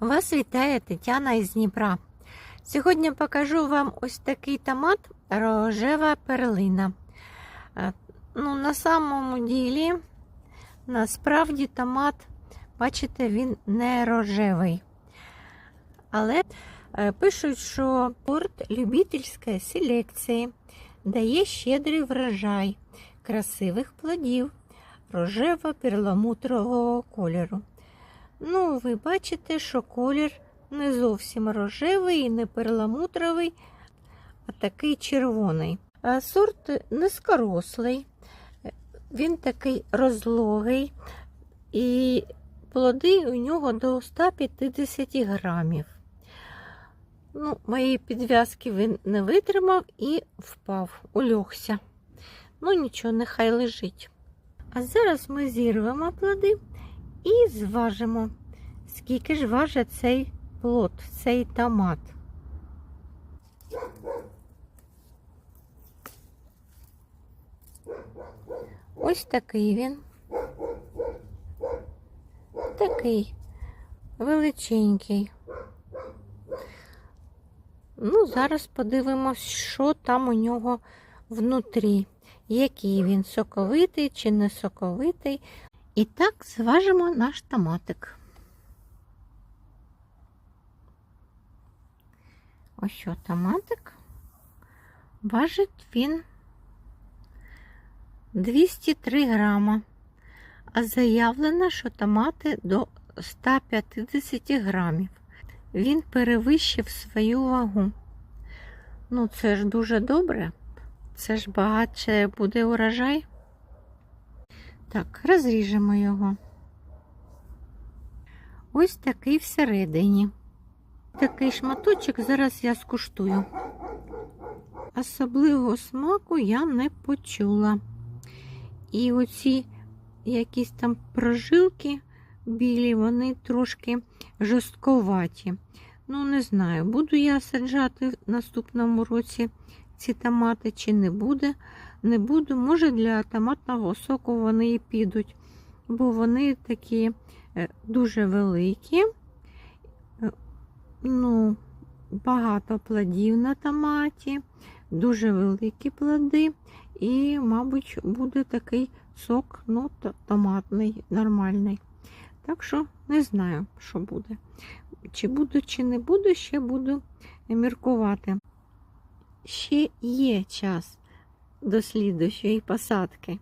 Вас вітає Тетяна із Дніпра. Сьогодні покажу вам ось такий томат рожева перлина. Е, Ну, на самому ділі, насправді, томат, бачите, він не рожевий. Але е, пишуть, що порт любительської селекції дає щедрий врожай красивих плодів рожево-перламутрового кольору. Ну, ви бачите, що колір не зовсім рожевий і не перламутровий, а такий червоний. А Сорт низькорослий, він такий розлогий, і плоди у нього до 150 грамів. Ну, Моєї підв'язки він не витримав і впав, улягся. Ну, нічого, нехай лежить. А зараз ми зірвемо плоди і зважимо, скільки ж важить цей плод, цей томат. Ось такий він. Такий величенький. Ну, зараз подивимось, що там у нього внутрі. Який він соковитий чи не соковитий. І так зважимо наш томатик. Ось що томатик. Важить він 203 грама. А заявлено, що томати до 150 грамів. Він перевищив свою вагу. Ну, це ж дуже добре. Це ж багатше буде урожай. Так, розріжемо його. Ось такий всередині. Такий шматочок зараз я скуштую. Особливого смаку я не почула. І оці якісь там прожилки білі, вони трошки жорстковаті. Ну, не знаю, буду я саджати в наступному році ці томати чи не буде. Не буду. Може, для томатного соку вони і підуть, бо вони такі е, дуже великі, Е, ну, багато плодів на томаті, дуже великі плоди, і, мабуть, буде такий сок ну, томатний, нормальний. Так що не знаю, що буде. Чи буду, чи не буду, ще буду міркувати. Ще є час до слідущої посадки.